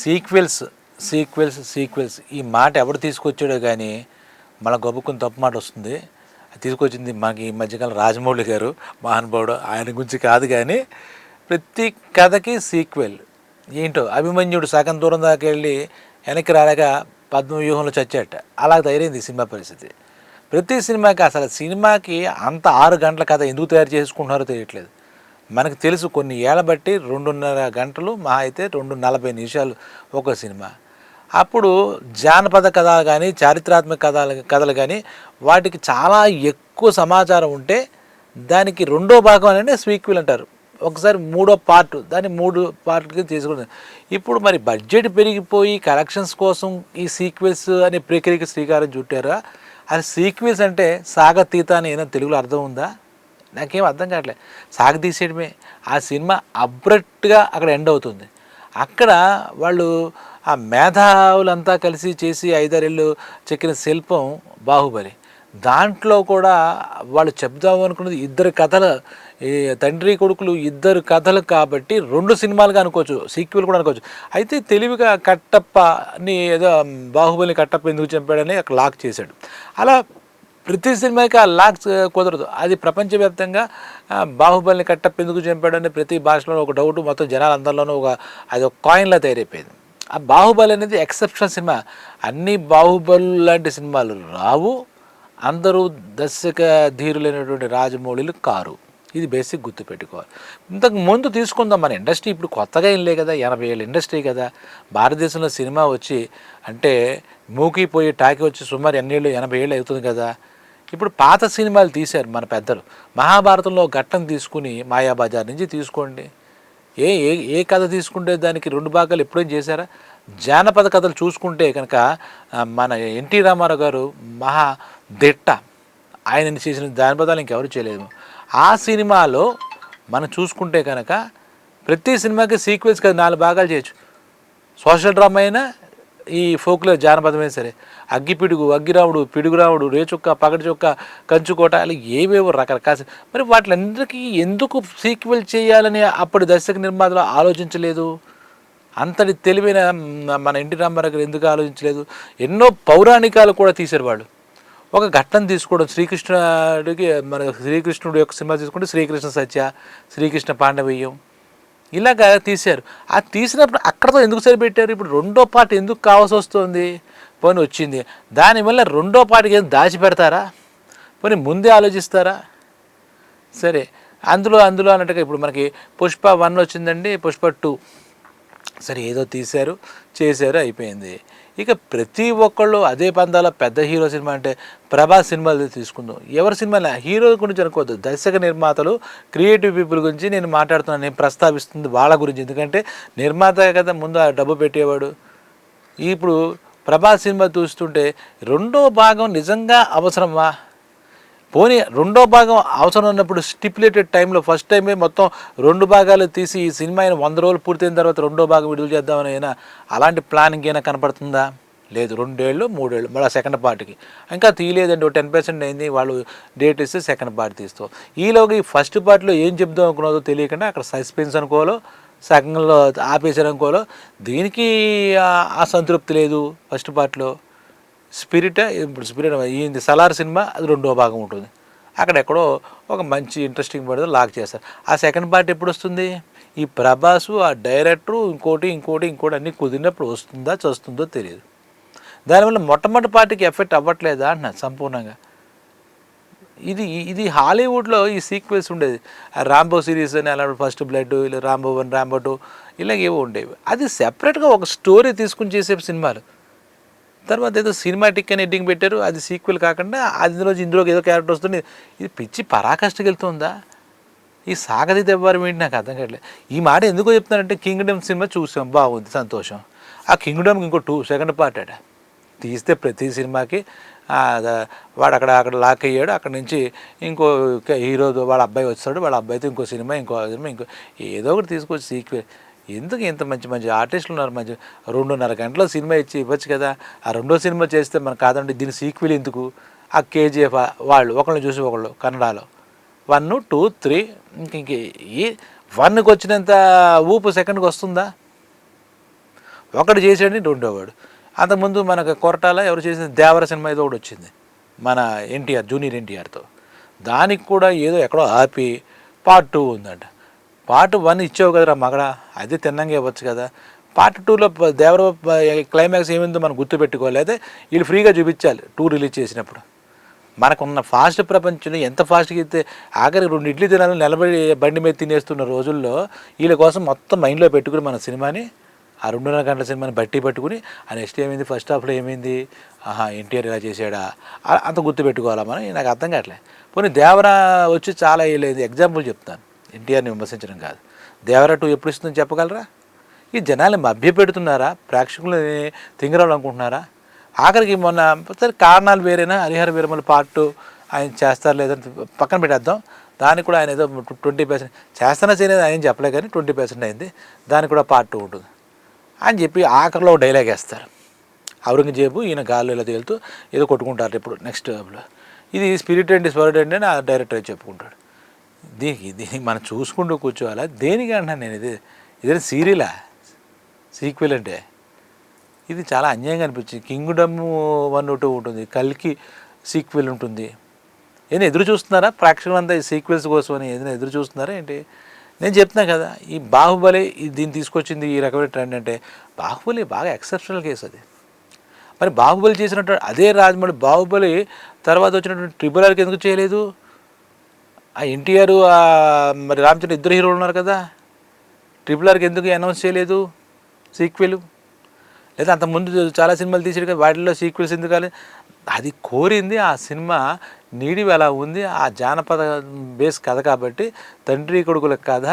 Sequels sequels sequels. ఈ మాట ఎవడు తీసుకొచ్చాడో కానీ మన గొప్పకుని తప్పు మాట వస్తుంది. అది తీసుకొచ్చింది మనకి ఈ మధ్యకాలం రాజమౌళి గారు మహానుభావుడు. ఆయన గురించి కాదు కానీ ప్రతి కథకి సీక్వెల్. ఏంటో? అభిమన్యుడు సగం దూరం దాకా వెళ్ళి వెనక్కి రాలేక పద్మవ్యూహంలో చచ్చాట అలా తయారైంది ఈ సినిమా పరిస్థితి. ప్రతి సినిమాకి అసలు సినిమాకి అంత ఆరు గంటల కథ ఎందుకు తయారు చేసుకుంటున్నారో తెలియట్లేదు. మనకు తెలుసు కొన్ని ఏళ్ళ బట్టి రెండున్నర గంటలు మహా అయితే రెండు నలభై నిమిషాలు ఒక సినిమా. అప్పుడు జానపద కథలు కానీ చారిత్రాత్మక కథలు కథలు కానీ వాటికి చాలా ఎక్కువ సమాచారం ఉంటే దానికి రెండో భాగం అనేది స్వీక్విల్ అంటారు. ఒకసారి మూడో పార్ట్ దాన్ని మూడు పార్ట్కి తీసుకుంటారు. ఇప్పుడు మరి బడ్జెట్ పెరిగిపోయి కలెక్షన్స్ కోసం ఈ సీక్వెల్స్ అనే ప్రక్రియకి శ్రీకారం చుట్టారా? అది సీక్వెల్స్ అంటే సాగతీత అని ఏదైనా తెలుగులో అర్థం ఉందా? నాకేం అర్థం కావట్లేదు సాగదీసేయడమే ఆ సినిమా అబ్రట్గా అక్కడ ఎండ్ అవుతుంది. అక్కడ వాళ్ళు ఆ మేధావులంతా కలిసి చేసి ఐదారేళ్ళు చెక్కిన శిల్పం బాహుబలి. దాంట్లో కూడా వాళ్ళు చెప్దాము అనుకున్నది ఇద్దరు కథలు ఈ తండ్రి కొడుకులు ఇద్దరు కథలు కాబట్టి రెండు సినిమాలుగా అనుకోవచ్చు సీక్వెల్ కూడా అనుకోవచ్చు. అయితే తెలివిగా కట్టప్పని ఏదో బాహుబలి కట్టప్ప ఎందుకు చంపాడని అక్కడ లాక్ చేశాడు. అలా ప్రతి సినిమాకి ఆ లాక్స్ కుదరదు. అది ప్రపంచవ్యాప్తంగా బాహుబలిని కట్టప్ప ఎందుకు చంపాడని ప్రతి భాషలోనూ ఒక డౌట్ మొత్తం జనాలు అందరిలోనూ ఒక అది ఒక కాయిన్లా తయారైపోయింది. ఆ బాహుబలి అనేది ఎక్సెప్షన్ సినిమా. అన్ని బాహుబలి లాంటి సినిమాలు రావు. అందరూ దర్శక ధీరులైనటువంటి రాజమౌళిలు కారు. ఇది బేసిక్ గుర్తుపెట్టుకోవాలి ఇంతకు ముందు తీసుకుందాం మన ఇండస్ట్రీ ఇప్పుడు కొత్తగా ఏం లే కదా ఎనభై ఏళ్ళ ఇండస్ట్రీ కదా. భారతదేశంలో సినిమా వచ్చి అంటే మూకిపోయి టాకి వచ్చి సుమారు ఎన్నేళ్ళు ఎనభై ఏళ్ళు అవుతుంది కదా. ఇప్పుడు పాత సినిమాలు తీశారు మన పెద్దలు. మహాభారతంలో ఘట్టం తీసుకుని మాయాబజార్ నుంచి తీసుకోండి. ఏ ఏ ఏ కథ తీసుకుంటే దానికి రెండు భాగాలు ఎప్పుడేం చేశారా? జానపద కథలు చూసుకుంటే కనుక మన ఎన్టీ రామారావు గారు మహా దిట్ట. ఆయన చేసిన జానపదాలు ఇంకెవరు చేయలేదు. ఆ సినిమాలో మనం చూసుకుంటే కనుక ప్రతి సినిమాకి సీక్వెన్స్ కదా నాలుగు భాగాలు చేయొచ్చు. సోషల్ డ్రామా అయినా ఈ ఫోక్లో జానపదమైనా సరే. అగ్గిపిడుగు అగ్గిరావుడు పిడుగురావుడు రేచుక్క పగటి చొక్క కంచుకోట అలా ఏవేవో రకరకాల మరి వాటిలందరికీ ఎందుకు సీక్వెల్ చేయాలని అప్పటి దర్శక నిర్మాతలు ఆలోచించలేదు? అంతటి తెలివైన మన ఎన్టీ రామారావు గారు ఎందుకు ఆలోచించలేదు? ఎన్నో పౌరాణికాలు కూడా తీశారు వాళ్ళు. ఒక ఘట్టం తీసుకోవడం శ్రీకృష్ణుడికి మన శ్రీకృష్ణుడు యొక్క సినిమా తీసుకుంటే శ్రీకృష్ణ సత్య శ్రీకృష్ణ పాండవీయం. ఇలాగ తీశారు. ఆ తీసినప్పుడు అక్కడతో ఎందుకు సరిపెట్టారు? ఇప్పుడు రెండో పార్ట్ ఎందుకు కావాల్సి వస్తుంది? పోనీ వచ్చింది. దానివల్ల రెండో పాటకి ఏం దాచిపెడతారా? పోనీ ముందే ఆలోచిస్తారా? సరే అందులో అందులో అన్నట్టుగా ఇప్పుడు మనకి పుష్ప వన్ వచ్చిందండి పుష్ప టూ. సరే ఏదో తీశారు చేశారు అయిపోయింది. ఇక ప్రతి ఒక్కళ్ళు అదే పందాల పెద్ద హీరో సినిమా అంటే ప్రభాస్ సినిమాలు తీసుకుందాం. ఎవరి సినిమా హీరో గురించి అనుకోవద్దు. దర్శక నిర్మాతలు క్రియేటివ్ పీపుల్ గురించి నేను మాట్లాడుతున్నాను నేను ప్రస్తావిస్తుంది వాళ్ళ గురించి. ఎందుకంటే నిర్మాత కదా ముందు ఆ డబ్బు పెట్టేవాడు. ఇప్పుడు ప్రభాస్ సినిమా చూస్తుంటే రెండో భాగం నిజంగా అవసరమా? పోనీ రెండో భాగం అవసరం ఉన్నప్పుడు స్టిపులేటెడ్ టైంలో ఫస్ట్ టైమే మొత్తం రెండు భాగాలు తీసి ఈ సినిమా అయిన వంద రోజులు పూర్తయిన తర్వాత రెండో భాగం విడుదల చేద్దామని అయినా అలాంటి ప్లానింగ్ అయినా కనపడుతుందా? లేదు రెండేళ్ళు మూడేళ్ళు మళ్ళీ సెకండ్ పార్ట్కి. ఇంకా తీయలేదండి ఒక టెన్ పర్సెంట్ అయింది వాళ్ళు డేట్ ఇస్తే సెకండ్ పార్ట్ తీస్తాం. ఈలోగా ఈ ఫస్ట్ పార్ట్లో ఏం చెప్దాం అనుకున్నదో తెలియకుండా అక్కడ సస్పెన్స్ అనుకోవాలో సగంలో ఆపేసారు అనుకోవాలో దీనికి అసంతృప్తి లేదు ఫస్ట్ పార్ట్లో. స్పిరిట్ ఇప్పుడు స్పిరిట్ ఈ సలార్ సినిమా అది రెండో భాగం ఉంటుంది. అక్కడెక్కడో ఒక మంచి ఇంట్రెస్టింగ్ పడితే లాక్ చేస్తారు. ఆ సెకండ్ పార్ట్ ఎప్పుడు వస్తుంది ఈ ప్రభాసు ఆ డైరెక్టరు ఇంకోటి ఇంకోటి ఇంకోటి అన్నీ కుదిరినప్పుడు వస్తుందా చస్తుందో తెలియదు. దానివల్ల మొట్టమొదటి పార్టీకి ఎఫెక్ట్ అవ్వట్లేదా అన్న సంపూర్ణంగా. ఇది ఇది హాలీవుడ్లో ఈ సీక్వెల్స్ ఉండేది. ఆ రాంబో సిరీస్ అని అలా ఫస్ట్ బ్లడ్ ఇలా రాంబో వన్ రాంబో టూ ఇలాగ ఏవో ఉండేవి. అది సెపరేట్గా ఒక స్టోరీ తీసుకుని చేసే సినిమాలు. తర్వాత ఏదో సినిమాటిక్ అని ఎడ్డింగ్ పెట్టారు. అది సీక్వెల్ కాకుండా అందులో ఇందులోకి ఏదో క్యారెక్టర్ వస్తుంది. ఇది పిచ్చి పరాకాష్ఠకి వెళ్తుందా ఈ సాగతి దెవ్వారం ఏంటి నాకు అర్థం కావట్లేదు. ఈ మాట ఎందుకో చెప్తున్నానంటే కింగ్డమ్ సినిమా చూసాం. బాగుంది సంతోషం. ఆ కింగ్డమ్ ఇంకో టూ సెకండ్ పార్ట్ అట. తీస్తే ప్రతి సినిమాకి వాడు అక్కడ అక్కడ లాక్ అయ్యాడు. అక్కడ నుంచి ఇంకో హీరో వాళ్ళ అబ్బాయి వస్తాడు. వాళ్ళ అబ్బాయితో ఇంకో సినిమా ఇంకో సినిమా ఇంకో ఏదో ఒకటి తీసుకొచ్చి సీక్వెల్ ఎందుకు ఇంత మంచి మంచి ఆర్టిస్టులు ఉన్నారు? మంచి రెండున్నర గంటలో సినిమా ఇచ్చి ఇవ్వచ్చు కదా. ఆ రెండో సినిమా చేస్తే మనకు కాదండి దీని సీక్వెల్ ఎందుకు? ఆ కేజీఎఫ్ వాళ్ళు ఒకళ్ళని చూసి ఒకళ్ళు కన్నడలో. వన్ టూ త్రీ ఇంక ఇంక ఈ వన్కి వచ్చినంత ఊపు సెకండ్కి వస్తుందా? ఒకటి చేసాడని రెండోవాడు అంతకుముందు మనకు కొరటాల ఎవరు చేసిన దేవర సినిమా ఏదో ఒకటి వచ్చింది మన ఎన్టీఆర్ జూనియర్ ఎన్టీఆర్తో. దానికి కూడా ఏదో ఎక్కడో ఆపి పార్ట్ టూ ఉందంట. పార్ట్ వన్ ఇచ్చావు కదరా మగడా. అది తిన్నంగా ఇవ్వచ్చు కదా. పార్ట్ టూలో దేవర క్లైమాక్స్ ఏమిందో మనం గుర్తుపెట్టుకోవాలి అయితే వీళ్ళు ఫ్రీగా చూపించాలి టూ రిలీజ్ చేసినప్పుడు. మనకున్న ఫాస్ట్ ప్రపంచంలో ఎంత ఫాస్ట్గా అయితే ఆఖరికి రెండు ఇడ్లీ తినాలని నిలబడి బండి మీద తినేస్తున్న రోజుల్లో వీళ్ళ కోసం మొత్తం మైండ్లో పెట్టుకుని మన సినిమాని ఆ రెండున్నర గంటల సినిమాని బట్టి పట్టుకుని ఆ నెక్స్ట్ ఏమైంది? ఫస్ట్ హాఫ్లో ఏమైంది? ఆహా ఎన్టీఆర్ ఇలా చేశాడా? అంత గుర్తుపెట్టుకోవాలా మనం? నాకు అర్థం కావట్లేదు పోనీ దేవరా వచ్చి చాలా వేయలేదు ఎగ్జాంపుల్ చెప్తాను. ఎన్టీఆర్ని విమర్శించడం కాదు. దేవరా టూ ఎప్పుడు ఇస్తుందని చెప్పగలరా? ఈ జనాలు మభ్యపెడుతున్నారా ప్రేక్షకులని ప్రేక్షకులు తింగరాలు అనుకుంటున్నారా ఆఖరికి మొన్న సరే కారణాలు వేరేనా? హరిహర వీరమల పార్ట్ ఆయన చేస్తారు లేదని పక్కన పెట్టేద్దాం. దానికి కూడా ఆయన ఏదో ట్వంటీ పర్సెంట్ చేస్తానా చేయలేదు? ఆయన చెప్పలే కానీ ట్వంటీ పర్సెంట్ అయింది. దానికి కూడా పార్ట్ టూ ఉంటుంది. అని చెప్పి ఆఖరిలో ఒక డైలాగ్ వేస్తారు. ఔరంగజేబు ఈయన గాల్లో ఇలా తేలుతూ ఏదో కొట్టుకుంటారు ఇప్పుడు నెక్స్ట్ ఇది స్పిరిట్ అండ్ స్పిరిట్ అండి అని ఆ డైరెక్టర్ చెప్పుకుంటాడు దీనికి దీనికి మనం చూసుకుంటూ కూర్చోవాలా? దేనికి అంటున్నాను నేను? ఇది ఇదే సీరియలా? సీక్వెల్ అంటే? ఇది చాలా అన్యాయంగా అనిపించింది. కింగ్డమ్ వన్ టూ ఉంటుంది. కల్కి సీక్వెల్ ఉంటుంది. ఏదైనా ఎదురు చూస్తున్నారా? ప్రేక్షకులంతా ఈ సీక్వెల్స్ కోసం అని ఏదైనా ఎదురు చూస్తున్నారా ఏంటి? నేను చెప్తున్నా కదా ఈ బాహుబలి దీన్ని తీసుకొచ్చింది ఈ రకమైన ట్రెండ్ అంటే బాహుబలి బాగా ఎక్సెప్షనల్ కేసు అది. మరి బాహుబలి చేసినట్టు అదే రాజమౌళి బాహుబలి తర్వాత వచ్చినటువంటి ట్రిపుల్ ఆర్కి ఎందుకు చేయలేదు? ఆ ఎన్టీఆర్ మరి రామచంద్ర ఇద్దరు హీరోలు ఉన్నారు కదా. ట్రిపుల్ ఆర్కి ఎందుకు అనౌన్స్ చేయలేదు? సీక్వెల్ లేదా అంతకుముందు చాలా సినిమాలు తీసాడు కదా వాటిల్లో సీక్వెల్స్ ఎందుకు కాలేదు? అది కోరింది ఆ సినిమా నీడివి అలా ఉంది. ఆ జానపద బేస్ కథ కాబట్టి తండ్రి కొడుకుల కథ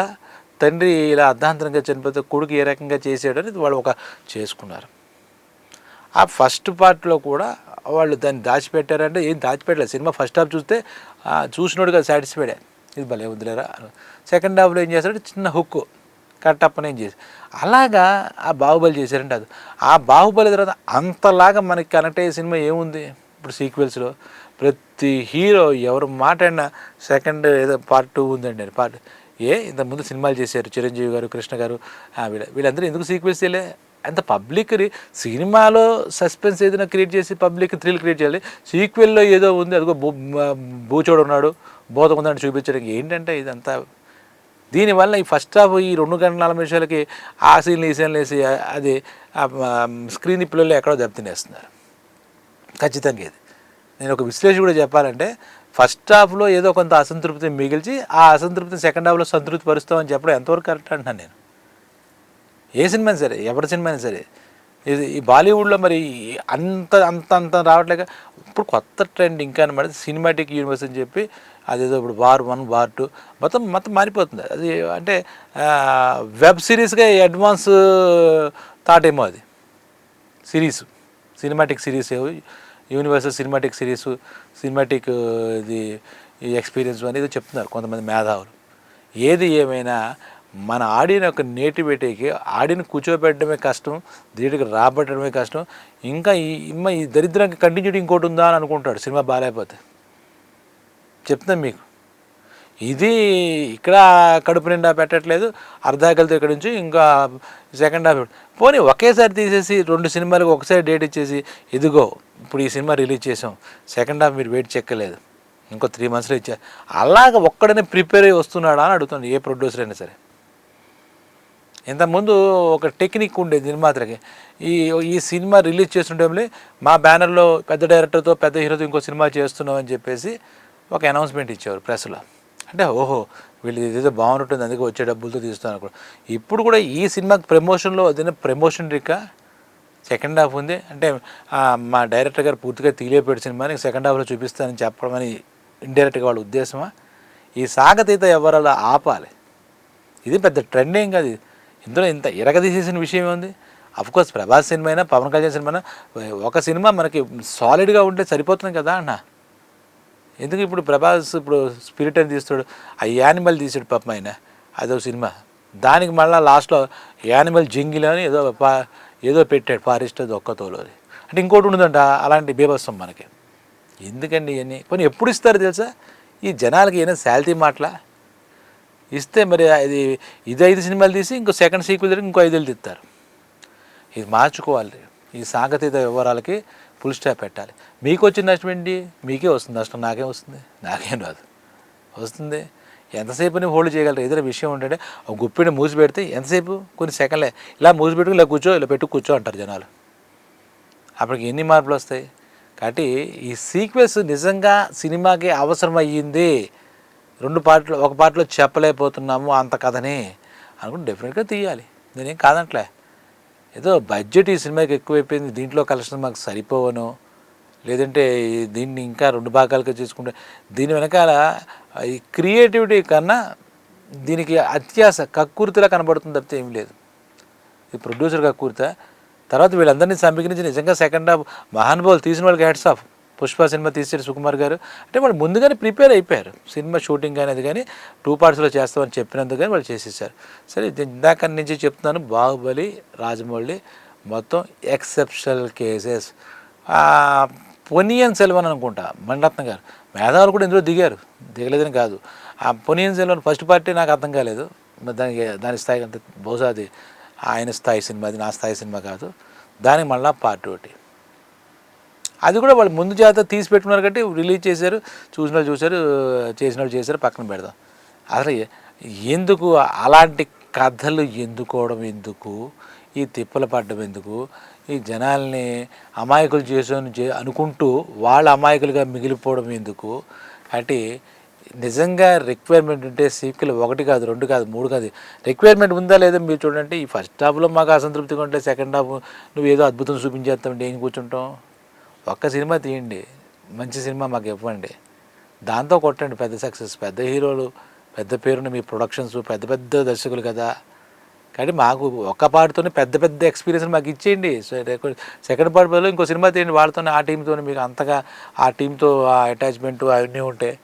తండ్రి ఇలా అర్ధాంతరంగా చనిపోతే కొడుకు ఏ రకంగా చేసాడు అనేది వాళ్ళు ఒక చేసుకున్నారు. ఆ ఫస్ట్ పార్ట్లో కూడా వాళ్ళు దాన్ని దాచిపెట్టారంటే ఏం దాచిపెట్టలేదు సినిమా ఫస్ట్ హాఫ్ చూస్తే చూసినోడు చూసినోడుగా సాటిస్ఫైడే. ఇది భలే వదిలేరా? సెకండ్ హాఫ్లో ఏం చేస్తాడు చిన్న హుక్ కట్టప్పని ఏం చేసి. అలాగా ఆ బాహుబలి చేశారంటే అది. ఆ బాహుబలి తర్వాత అంతలాగా మనకి కనెక్ట్ అయ్యే సినిమా ఏముంది? ఇప్పుడు సీక్వెల్స్లో ప్రతి హీరో ఎవరు మాట్లాడినా సెకండ్ ఏదో పార్ట్ టూ ఉందండి పార్ట్ ఏ ఇంతకుముందు సినిమాలు చేశారు చిరంజీవి గారు కృష్ణ గారు ఆ, వీళ్ళ వీళ్ళందరూ ఎందుకు సీక్వెల్స్ చేయలే? అంత పబ్లిక్ సినిమాలో సస్పెన్స్ ఏదైనా క్రియేట్ చేసి పబ్లిక్ థ్రిల్ క్రియేట్ చేయాలి. సీక్వెల్లో ఏదో ఉంది అదిగో బూ బూచోడు ఉన్నాడు బోధ ఉందని చూపించడానికి ఏంటంటే ఇదంతా దీనివల్ల ఈ ఫస్ట్ హాఫ్ ఈ రెండు గంటల నలభై నిమిషాలకి ఆ సీన్లు ఈ సీన్లు వేసి అది స్క్రీన్ పిల్లలు ఎక్కడో దెబ్బతినేస్తున్నారు. ఖచ్చితంగా ఇది. నేను ఒక విశ్లేషణ కూడా చెప్పాలంటే ఫస్ట్ హాఫ్లో ఏదో కొంత అసంతృప్తిని మిగిల్చి ఆ అసంతృప్తిని సెకండ్ హాఫ్లో సంతృప్తి పరుస్తామని చెప్పడం ఎంతవరకు కరెక్ట్ అంటున్నాను నేను. ఏ సినిమా సరే ఎవరి సినిమా సరే ఇది ఈ బాలీవుడ్లో మరి అంత అంత అంత రావట్లేక ఇప్పుడు కొత్త ట్రెండ్ ఇంకా అనమాట సినిమాటిక్ యూనివర్స్ అని చెప్పి అదేదో ఇప్పుడు వార్ వన్ వార్ టూ మొత్తం మొత్తం మారిపోతుంది. అది అంటే వెబ్ సిరీస్గా అడ్వాన్స్ థాట్ ఏమో అది. Series cinematic series universal cinematic series cinematic ఇది ఎక్స్పీరియన్స్ అనేది చెప్తున్నారు కొంతమంది మేధావులు. ఏది ఏమైనా మన ఆడిన నేటి పెట్టేకి ఆడిని కూర్చోబెట్టడమే కష్టం దీనికి రాబట్టడమే కష్టం. ఇంకా ఈ ఈ దరిద్రానికి కంటిన్యూటీ ఇంకోటి ఉందా అని అనుకుంటాడు సినిమా బాగాలేకపోతే. చెప్తాను మీకు. ఇది ఇక్కడ కడుపు నిండా పెట్టట్లేదు. అర్ధాకలతో ఇక్కడ నుంచి ఇంకా సెకండ్ హాఫ్ పోనీ ఒకేసారి తీసేసి రెండు సినిమాలకు ఒకసారి డేట్ ఇచ్చేసి ఇదిగో ఇప్పుడు ఈ సినిమా రిలీజ్ చేసాం. సెకండ్ హాఫ్ మీరు వెయిట్ చెక్కలేదు. ఇంకో త్రీ మంత్స్లో ఇచ్చారు అలాగ ఒక్కడనే ప్రిపేర్ అయ్యి వస్తున్నాడా అని అడుగుతాను ఏ ప్రొడ్యూసర్ అయినా సరే. ఇంతకుముందు ఒక టెక్నిక్ ఉండేది నిర్మాతలకి ఈ ఈ సినిమా రిలీజ్ చేస్తుంటే మా బ్యానర్లో పెద్ద డైరెక్టర్తో పెద్ద హీరోతో ఇంకో సినిమా చేస్తున్నాం అని చెప్పేసి ఒక అనౌన్స్మెంట్ ఇచ్చేవారు ప్రెస్లో. అంటే ఓహో వీళ్ళు ఇదేదో బాగుంటుంది అందుకే వచ్చే డబ్బులతో తీస్తాను అనుకో ఇప్పుడు కూడా ఈ సినిమాకి ప్రమోషన్లో అదే ప్రమోషన్ రికా? సెకండ్ హాఫ్ ఉంది. అంటే మా డైరెక్టర్ గారు పూర్తిగా తీలేపెట్టి సినిమాని సెకండ్ హాఫ్లో చూపిస్తానని చెప్పడం అని ఇండైరెక్ట్గా వాళ్ళ ఉద్దేశమా? ఈ సాగతీత ఎవరలా ఆపాలి? ఇది పెద్ద ట్రెండ్ ఏం కాదు ఇందులో ఇంత ఇరగదీసేసిన విషయం ఏముంది? అఫ్కోర్స్ ప్రభాస్ సినిమా అయినా పవన్ కళ్యాణ్ సినిమా అయినా ఒక సినిమా మనకి సాలిడ్గా ఉంటే సరిపోతుంది కదా అన్న? ఎందుకు ఇప్పుడు ప్రభాస్ ఇప్పుడు స్పిరిట్ అని తీస్తాడు? ఆ యానిమల్ తీసాడు పాపం ఆయన. అదో సినిమా. దానికి మళ్ళీ లాస్ట్లో యానిమల్ జింగిల్ అని ఏదో పా ఏదో పెట్టాడు ఫారెస్ట్ అది ఒక్కతోలో అది అంటే ఇంకోటి ఉండదంట అలాంటి బీభత్సం మనకి. ఎందుకండి ఇవన్నీ? కొన్ని ఎప్పుడు ఇస్తారు తెలుసా? ఈ జనాలకి ఏమైనా శాలరీ మాటలా? ఇస్తే మరి ఇది ఇది ఐదు సినిమాలు తీసి ఇంకో సెకండ్ సీక్వెల్ ఇంకో ఐదేళ్ళు తీస్తారు. ఇది మార్చుకోవాలి. ఈ సాగతీత వివరాలకి ఫుల్ స్టాప్ పెట్టాలి. మీకు వచ్చిన నష్టం ఏంటి? మీకే వస్తుంది. నష్టం నాకేం వస్తుంది. నాకేం రాదు. వస్తుంది. ఎంతసేపు నేను హోల్డ్ చేయగలరు? ఏదైనా విషయం ఉంటే ఒక గుప్పిని మూసి పెడితే ఎంతసేపు? కొన్ని సెకండ్లే. ఇలా మూసి పెట్టుకుని ఇలా కూర్చో ఇలా పెట్టు కూర్చో అంటారు జనాలు. అప్పటికి ఎన్ని మార్పులు వస్తాయి? కాబట్టి ఈ సీక్వెన్స్ నిజంగా సినిమాకి అవసరం అయ్యింది రెండు పాటలు ఒక పాటలో చెప్పలేకపోతున్నాము అంత కథని అనుకుంటే డెఫినెట్గా తీయాలి. నేనేం కాదంట్లే. ఏదో బడ్జెట్ ఈ సినిమాకి ఎక్కువైపోయింది దీంట్లో కలెక్షన్ మాకు సరిపోవను లేదంటే దీన్ని ఇంకా రెండు భాగాలుగా చేసుకుంటే దీని వెనకాల ఈ క్రియేటివిటీ కన్నా దీనికి అత్యాస కక్కుర్తిలా కనబడుతుంది తప్పితే ఏం లేదు. ఈ ప్రొడ్యూసర్ కక్కుర్త తర్వాత వీళ్ళందరినీ సమీకరించి నిజంగా సెకండ్ హాఫ్ మహానుభావులు తీసిన వాళ్ళకి హెడ్స్ ఆఫ్ పుష్ప సినిమా తీసారు సుకుమార్ గారు. అంటే వాళ్ళు ముందుగానే ప్రిపేర్ అయిపోయారు. సినిమా షూటింగ్ అనేది కానీ టూ పార్ట్స్లో చేస్తామని చెప్పినందుకు కానీ వాళ్ళు చేసేసారు సరే ఇందాక నుంచి చెప్తున్నాను బాహుబలి రాజమౌళి మొత్తం ఎక్సెప్షనల్ కేసెస్. పొనియన్ సెల్వన్ అనుకుంటా మణిరత్నం గారు. మేధావులు కూడా ఇందులో దిగారు. దిగలేదని కాదు. ఆ పొనియన్ సెల్వన్ ఫస్ట్ పార్టీ నాకు అర్థం కాలేదు. దానికి దాని స్థాయి అంటే బహుశా అది ఆయన స్థాయి సినిమా అది నా స్థాయి సినిమా కాదు. దానికి మళ్ళీ పార్ట్ ఒకటి. అది కూడా వాళ్ళు ముందు జాగ్రత్త తీసి పెట్టుకున్నారు కాబట్టి రిలీజ్ చేశారు చూసిన వాళ్ళు చూశారు చేసిన వాళ్ళు చేశారు పక్కన పెడదాం. అసలు ఎందుకు అలాంటి కథలు ఎందుకోవడం ఎందుకు? ఈ తిప్పలు పడ్డం ఎందుకు? ఈ జనాల్ని అమాయకులు చేసుకొని చే అనుకుంటూ వాళ్ళ అమాయకులుగా మిగిలిపోవడం ఎందుకు? అంటే నిజంగా రిక్వైర్మెంట్ ఉంటే సీక్వెల్ ఒకటి కాదు రెండు కాదు మూడు కాదు. రిక్వైర్మెంట్ ఉందా లేదా మీరు చూడండి. ఈ ఫస్ట్ హాఫ్లో మాకు అసంతృప్తిగా ఉంటే సెకండ్ హాఫ్ నువ్వు ఏదో అద్భుతం చూపించేస్తామంటే ఏం కూర్చుంటాం. ఒక్క సినిమా తీయండి. మంచి సినిమా మాకు ఇవ్వండి. దాంతో కొట్టండి పెద్ద సక్సెస్. పెద్ద హీరోలు పెద్ద పేరున్న మీ ప్రొడక్షన్స్ పెద్ద పెద్ద దర్శకులు కదా. కానీ మాకు ఒక్క పాటతోనే పెద్ద పెద్ద ఎక్స్పీరియన్స్ మాకు ఇచ్చేయండి. సెకండ్ పార్ట్ బదులు ఇంకో సినిమా తీయండి. వాళ్ళతోనే ఆ టీంతో మీకు అంతగా ఆ టీంతో ఆ అటాచ్మెంట్ అవన్నీ ఉంటాయి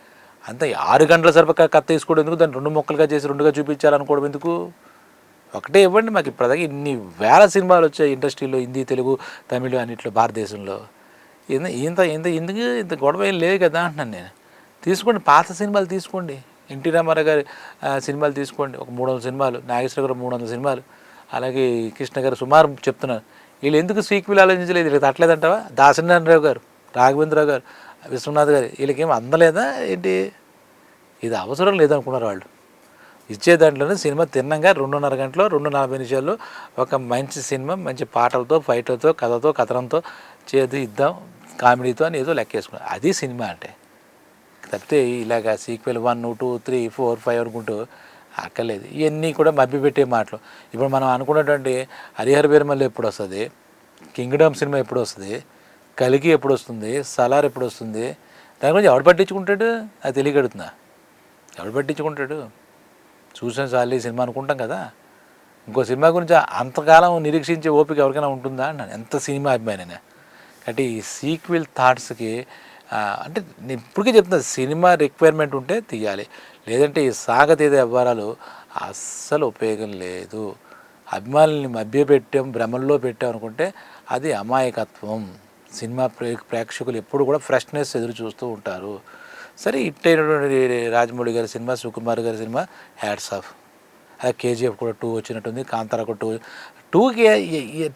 అంత ఆరు గంటల సరిపక కథ తీసుకోవడం ఎందుకు? దాన్ని రెండు మొక్కలుగా చేసి రెండుగా చూపించాలనుకోవడం ఎందుకు? ఒకటే ఇవ్వండి మాకు. ఇప్పటిదాకా ఇన్ని వేల సినిమాలు వచ్చాయి ఇండస్ట్రీలో హిందీ తెలుగు తమిళ అన్నిట్లో భారతదేశంలో. ఇంత ఇంత ఇంత ఎందుకు ఇంత గొడవ ఏం లేదు కదా అంటున్నాను నేను. తీసుకోండి పాత సినిమాలు తీసుకోండి. ఎన్టీ రామారావు గారి సినిమాలు తీసుకోండి. ఒక మూడు వందల సినిమాలు నాగేశ్వర గారు మూడు వందల సినిమాలు అలాగే కృష్ణ గారు సుమారు చెప్తున్నారు. వీళ్ళు ఎందుకు సీక్వెల్ ఆలోచించలేదు? వీళ్ళకి తట్టలేదంటావా? దాసనారాయణరావు గారు రాఘవేంద్రరావు గారు విశ్వనాథ్ గారు వీళ్ళకేం అందలేదా ఏంటి? ఇది అవసరం లేదనుకున్నారు వాళ్ళు. ఇచ్చే దాంట్లోనే సినిమా తిన్నంగా రెండున్నర గంటలో రెండు నలభై నిమిషాల్లో ఒక మంచి సినిమా మంచి పాటలతో ఫైట్లతో కథతో కథనంతో చేతి ఇద్దాం. కామెడీతో అని ఏదో లెక్కేసుకున్నాను అది సినిమా అంటే. తప్పితే ఇలాగ sequel one two three four five అనుకుంటూ అక్కర్లేదు ఇవన్నీ కూడా మభ్యపెట్టే మాటలు. ఇప్పుడు మనం అనుకున్నటువంటి హరిహర బీరమల్లి ఎప్పుడు వస్తుంది కింగ్డమ్ సినిమా ఎప్పుడు వస్తుంది కలికి ఎప్పుడు వస్తుంది సలార్ ఎప్పుడు వస్తుంది దాని గురించి ఎవడు పట్టించుకుంటాడు? అది తెలియగడుతుందా ఎవడు పట్టించుకుంటాడు? చూసిన చాలు సినిమా అనుకుంటాం కదా. ఇంకో సినిమా గురించి అంతకాలం నిరీక్షించే ఓపిక ఎవరికైనా ఉంటుందా? అన్నాను ఎంత సినిమా అభిమానినే? అంటే ఈ సీక్వెల్ థాట్స్కి అంటే నేను ఇప్పటికే చెప్తున్నా సినిమా రిక్వైర్మెంట్ ఉంటే తీయాలి. లేదంటే ఈ సాగతీత వ్యవహారాలు అస్సలు ఉపయోగం లేదు. అభిమానుల్ని మభ్యపెట్టాం భ్రమల్లో పెట్టాం అనుకుంటే అది అమాయకత్వం. సినిమా ప్రే ప్రేక్షకులు ఎప్పుడు కూడా ఫ్రెష్నెస్ ఎదురు చూస్తూ ఉంటారు. సరే హిట్ అయినటువంటి రాజమౌళి గారి సినిమా సుకుమార్ గారి సినిమా హ్యాట్స్ ఆఫ్ అలా కేజీఎఫ్ కూడా టూ వచ్చినట్టుంది కాంతారా కూడా టూ టూకి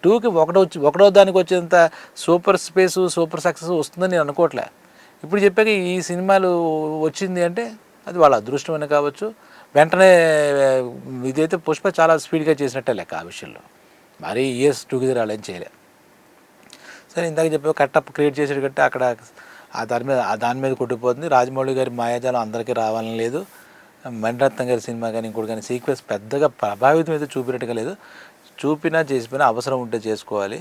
టూకి ఒకటో వచ్చి ఒకటో దానికి వచ్చేంత సూపర్ స్పేస్ సూపర్ సక్సెస్ వస్తుందని నేను అనుకోవట్లే. ఇప్పుడు చెప్పాక ఈ సినిమాలు వచ్చింది అంటే అది వాళ్ళ అదృష్టమైన కావచ్చు. వెంటనే ఇదైతే పుష్ప చాలా స్పీడ్గా చేసినట్టే లెక్క ఆ విషయంలో. మరీ ఇయర్స్ టుగెదర్ అలా ఏం చేయలే. సరే ఇందాక చెప్పే కట్టప్ క్రియేట్ చేసాడు కట్టి అక్కడ ఆ దాని మీద ఆ దాని మీద కొట్టిపోతుంది రాజమౌళి గారి మాయాజాలం అందరికీ రావాలని లేదు. మణిరత్నం గారి సినిమా కానీ ఇంకోటి కానీ సీక్వెన్స్ పెద్దగా ప్రభావితం అయితే చూపినట్టుగా లేదు. చూపినా చేసిపోయినా అవసరం ఉంటే చేసుకోవాలి.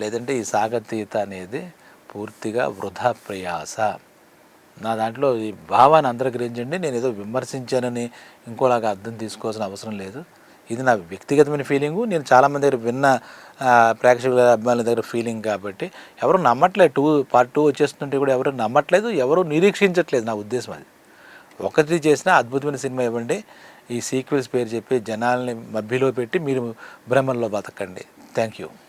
లేదంటే ఈ సాగతీత అనేది పూర్తిగా వృధా ప్రయాస. నా దాంట్లో ఈ భావాన్ని అందరూ గ్రహించండి. నేను ఏదో విమర్శించానని ఇంకోలాగా అర్థం తీసుకోవాల్సిన అవసరం లేదు. ఇది నా వ్యక్తిగతమైన ఫీలింగు. నేను చాలామంది దగ్గర విన్న ప్రేక్షకుల అభిమానుల దగ్గర ఫీలింగ్ కాబట్టి ఎవరు నమ్మట్లేదు. టూ పార్ట్ టూ వచ్చేస్తుంటే కూడా ఎవరు నమ్మట్లేదు ఎవరు నిరీక్షించట్లేదు. నా ఉద్దేశం అది. ఒకటి చేసినా అద్భుతమైన సినిమా ఇవ్వండి. ఈ సీక్వెన్స్ పేరు చెప్పి జనాల్ని మభ్యలో పెట్టి మీరు భ్రమంలో బతకండి. Thank you.